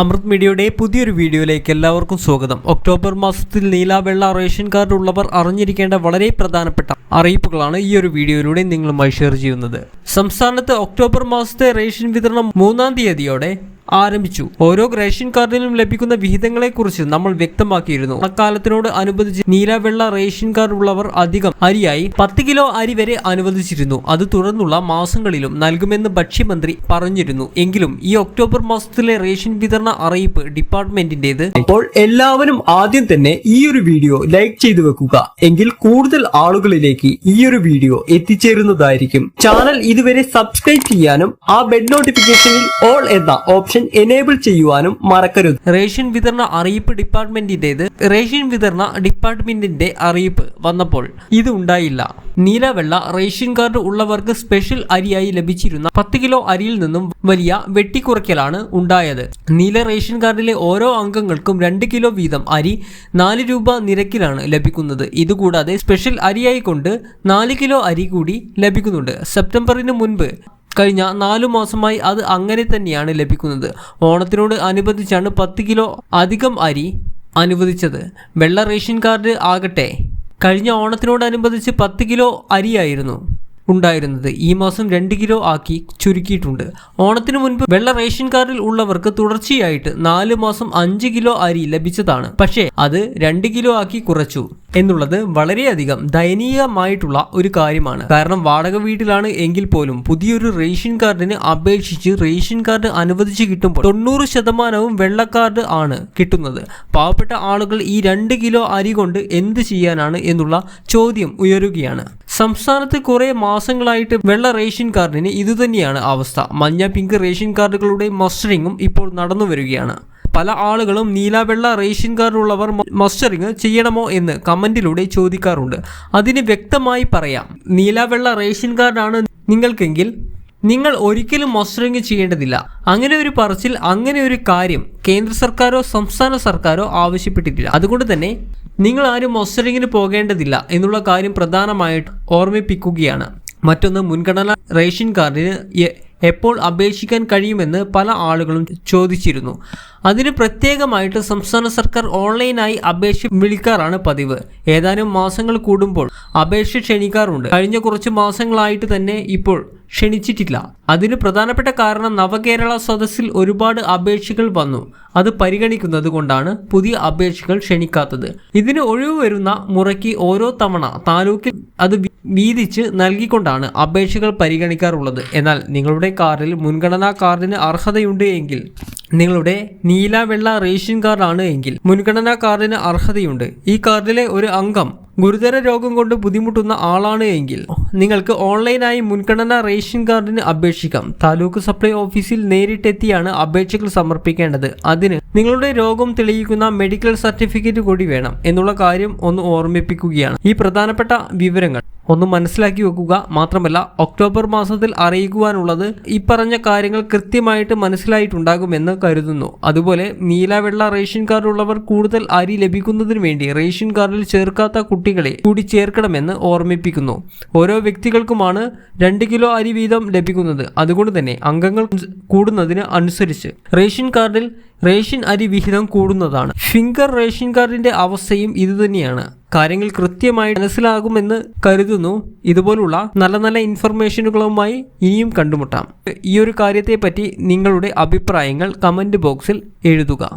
അമൃത് മീഡിയയുടെ പുതിയൊരു വീഡിയോയിലേക്ക് എല്ലാവർക്കും സ്വാഗതം. ഒക്ടോബർ മാസത്തിൽ നീല വെള്ള റേഷൻ കാർഡ് ഉള്ളവർ അറിഞ്ഞിരിക്കേണ്ട വളരെ പ്രധാനപ്പെട്ട അറിയിപ്പുകളാണ് ഈ ഒരു വീഡിയോയിലൂടെ നിങ്ങളുമായി ഷെയർ ചെയ്യുന്നത്. സംസ്ഥാനത്ത് ഒക്ടോബർ മാസത്തെ റേഷൻ വിതരണം മൂന്നാം തീയതിയോടെ ആരംഭിച്ചു. ഓരോ റേഷൻ കാർഡിനും ലഭിക്കുന്ന വിഹിതങ്ങളെക്കുറിച്ച് നമ്മൾ വ്യക്തമാക്കിയിരുന്നു. അക്കാലത്തിനോട് അനുബന്ധിച്ച് നീലവെള്ള റേഷൻ കാർഡ് ഉള്ളവർ അധികം അരിയായി പത്ത് കിലോ അരി വരെ അനുവദിച്ചിരുന്നു. അത് തുടർന്നുള്ള മാസങ്ങളിലും നൽകുമെന്ന് ഭക്ഷ്യമന്ത്രി പറഞ്ഞിരുന്നു. എങ്കിലും ഈ ഒക്ടോബർ മാസത്തിലെ റേഷൻ വിതരണ അറിയിപ്പ് ഡിപ്പാർട്ട്മെന്റിന്റേത്. അപ്പോൾ എല്ലാവരും ആദ്യം തന്നെ ഈ ഒരു വീഡിയോ ലൈക്ക് ചെയ്തു വെക്കുക. എങ്കിൽ കൂടുതൽ ആളുകളിലേക്ക് ഈ ഒരു വീഡിയോ എത്തിച്ചേരുന്നതായിരിക്കും. ചാനൽ ഇതുവരെ സബ്സ്ക്രൈബ് ചെയ്യാനും ആ ബെഡ് നോട്ടിഫിക്കേഷനിൽ ഓൾ എന്ന ഓപ്ഷൻ എനേബിൾ ചെയ്യുവാനും മറക്കരുത്. റേഷൻ വിതരണ അറിയിപ്പ് ഡിപ്പാർട്ട്മെന്റിന്റേത് റേഷൻ വിതരണ ഡിപ്പാർട്ട്മെന്റിന്റെ അറിയിപ്പ് വന്നപ്പോൾ ഇത് ഉണ്ടായില്ല. നീലവെള്ള റേഷൻ കാർഡ് ഉള്ളവർക്ക് സ്പെഷ്യൽ അരിയായി ലഭിച്ചിരുന്ന പത്ത് കിലോ അരിയിൽ നിന്നും വലിയ വെട്ടിക്കുറയ്ക്കലാണ് ഉണ്ടായത്. നീല റേഷൻ കാർഡിലെ ഓരോ അംഗങ്ങൾക്കും രണ്ട് കിലോ വീതം അരി നാല് രൂപ നിരക്കിലാണ് ലഭിക്കുന്നത്. ഇതുകൂടാതെ സ്പെഷ്യൽ അരിയായി കൊണ്ട് നാല് കിലോ അരി കൂടി ലഭിക്കുന്നുണ്ട്. സെപ്റ്റംബറിന് മുൻപ് കഴിഞ്ഞ നാലു മാസമായി അത് അങ്ങനെ തന്നെയാണ് ലഭിക്കുന്നത്. ഓണത്തിനോട് അനുബന്ധിച്ചാണ് പത്ത് കിലോ അധികം അരി അനുവദിച്ചത്. വെള്ള റേഷൻ കാർഡ് ആകട്ടെ. കഴിഞ്ഞ ഓണത്തിനോടനുബന്ധിച്ച് പത്ത് കിലോ അരിയായിരുന്നു. ഉണ്ടായിരുന്നത്. ഈ മാസം രണ്ട് കിലോ ആക്കി ചുരുക്കിയിട്ടുണ്ട്. ഓണത്തിന് മുൻപ് വെള്ള റേഷൻ കാർഡിൽ ഉള്ളവർക്ക് തുടർച്ചയായിട്ട് നാല് മാസം അഞ്ച് കിലോ അരി ലഭിച്ചതാണ്. പക്ഷേ അത് രണ്ട് കിലോ ആക്കി കുറച്ചു എന്നുള്ളത് വളരെയധികം ദയനീയമായിട്ടുള്ള ഒരു കാര്യമാണ്. കാരണം വാടക വീട്ടിലാണ് എങ്കിൽ പോലും പുതിയൊരു റേഷൻ കാർഡിന് അപേക്ഷിച്ച് റേഷൻ കാർഡ് അനുവദിച്ച് കിട്ടുമ്പോൾ തൊണ്ണൂറ് ശതമാനവും വെള്ള കാർഡ് ആണ് കിട്ടുന്നത്. പാവപ്പെട്ട ആളുകൾ ഈ രണ്ട് കിലോ അരി കൊണ്ട് എന്ത് ചെയ്യാനാണ് എന്നുള്ള ചോദ്യം ഉയരുകയാണ്. സംസ്ഥാനത്ത് കുറെ മാസങ്ങളായിട്ട് വെള്ള റേഷൻ കാർഡിന് ഇതുതന്നെയാണ് അവസ്ഥ. മഞ്ഞ പിങ്ക് റേഷൻ കാർഡുകളുടെ മസ്റ്ററിങ്ങും ഇപ്പോൾ നടന്നു വരികയാണ്. പല ആളുകളും നീല വെള്ള റേഷൻ കാർഡുള്ളവർ മസ്റ്ററിങ് ചെയ്യണമോ എന്ന് കമന്റിലൂടെ ചോദിക്കാറുണ്ട്. അതിന് വ്യക്തമായി പറയാം. നീല വെള്ള റേഷൻ കാർഡാണ് നിങ്ങൾക്കെങ്കിൽ നിങ്ങൾ ഒരിക്കലും മസ്റ്ററിങ് ചെയ്യേണ്ടതില്ല. അങ്ങനെ ഒരു പറച്ചിൽ അങ്ങനെ ഒരു കാര്യം കേന്ദ്ര സർക്കാരോ സംസ്ഥാന സർക്കാരോ ആവശ്യപ്പെട്ടിട്ടില്ല. അതുകൊണ്ട് തന്നെ നിങ്ങൾ ആരും മോസ്റ്ററിങ്ങിന് പോകേണ്ടതില്ല എന്നുള്ള കാര്യം പ്രധാനമായിട്ട് ഓർമ്മിപ്പിക്കുകയാണ്. മറ്റൊന്ന് മുൻഗണന റേഷൻ കാർഡിന് എപ്പോൾ അപേക്ഷിക്കാൻ കഴിയുമെന്ന് പല ആളുകളും ചോദിച്ചിരുന്നു. അതിന് പ്രത്യേകമായിട്ട് സംസ്ഥാന സർക്കാർ ഓൺലൈനായി അപേക്ഷ വിളിക്കാറാണ് പതിവ്. ഏതാനും മാസങ്ങൾ കൂടുമ്പോൾ അപേക്ഷ ക്ഷണിക്കാറുണ്ട്. കഴിഞ്ഞ കുറച്ച് മാസങ്ങളായിട്ട് തന്നെ ഇപ്പോൾ ക്ഷണിച്ചിട്ടില്ല. അതിന് പ്രധാനപ്പെട്ട കാരണം നവകേരള സദസ്സിൽ ഒരുപാട് അപേക്ഷകൾ വന്നു. അത് പരിഗണിക്കുന്നത് കൊണ്ടാണ് പുതിയ അപേക്ഷകൾ ക്ഷണിക്കാത്തത്. ഇതിന് ഒഴിവ് വരുന്ന മുറയ്ക്ക് ഓരോ തവണ താലൂക്കിൽ അത് വീതിച്ച് നൽകിക്കൊണ്ടാണ് അപേക്ഷകൾ പരിഗണിക്കാറുള്ളത്. എന്നാൽ നിങ്ങളുടെ കാർഡിൽ മുൻഗണനാ കാർഡിന് അർഹതയുണ്ട് എങ്കിൽ നിങ്ങളുടെ നീല വെള്ള റേഷൻ കാർഡാണ് എങ്കിൽ മുൻഗണനാ കാർഡിന് അർഹതയുണ്ട്. ഈ കാർഡിലെ ഒരു അംഗം ഗുരുതര രോഗം കൊണ്ട് ബുദ്ധിമുട്ടുന്ന ആളാണ് എങ്കിൽ നിങ്ങൾക്ക് ഓൺലൈനായി മുൻഗണനാ റേഷൻ കാർഡിന് അപേക്ഷിക്കാം. താലൂക്ക് സപ്ലൈ ഓഫീസിൽ നേരിട്ടെത്തിയാണ് അപേക്ഷകൾ സമർപ്പിക്കേണ്ടത്. അതിന് നിങ്ങളുടെ രോഗം തെളിയിക്കുന്ന മെഡിക്കൽ സർട്ടിഫിക്കറ്റ് കൂടി വേണം എന്നുള്ള കാര്യം ഒന്ന് ഓർമ്മിപ്പിക്കുകയാണ്. ഈ പ്രധാനപ്പെട്ട വിവരങ്ങൾ. ഒന്ന് മനസ്സിലാക്കി വെക്കുക മാത്രമല്ല ഒക്ടോബർ മാസത്തിൽ അറിയിക്കുവാനുള്ളത് ഈ പറഞ്ഞ കാര്യങ്ങൾ കൃത്യമായിട്ട് മനസ്സിലായിട്ടുണ്ടാകുമെന്ന് കരുതുന്നു. അതുപോലെ നീലവെള്ള റേഷൻ കാർഡ് ഉള്ളവർ കൂടുതൽ അരി ലഭിക്കുന്നതിന് വേണ്ടി റേഷൻ കാർഡിൽ ചേർക്കാത്ത കുട്ടികളെ കൂടി ചേർക്കണമെന്ന് ഓർമ്മിപ്പിക്കുന്നു. ഓരോ വ്യക്തികൾക്കുമാണ് രണ്ട് കിലോ അരി വീതം ലഭിക്കുന്നത്. അതുകൊണ്ട് തന്നെ അംഗങ്ങൾ കൂടുന്നതിന് അനുസരിച്ച് റേഷൻ കാർഡിൽ റേഷൻ അരി വിഹിതം കൂടുന്നതാണ്. ഫിംഗർ റേഷൻ കാർഡിന്റെ അവസ്ഥയും ഇതുതന്നെയാണ് കാര്യങ്ങൾ കൃത്യമായി മനസ്സിലാകുമെന്ന് കരുതുന്നു. ഇതുപോലുള്ള നല്ല നല്ല ഇൻഫർമേഷനുകളുമായി ഇനിയും കണ്ടുമുട്ടാം. ഈ ഒരു കാര്യത്തെപ്പറ്റി നിങ്ങളുടെ അഭിപ്രായങ്ങൾ കമന്റ് ബോക്സിൽ എഴുതുക.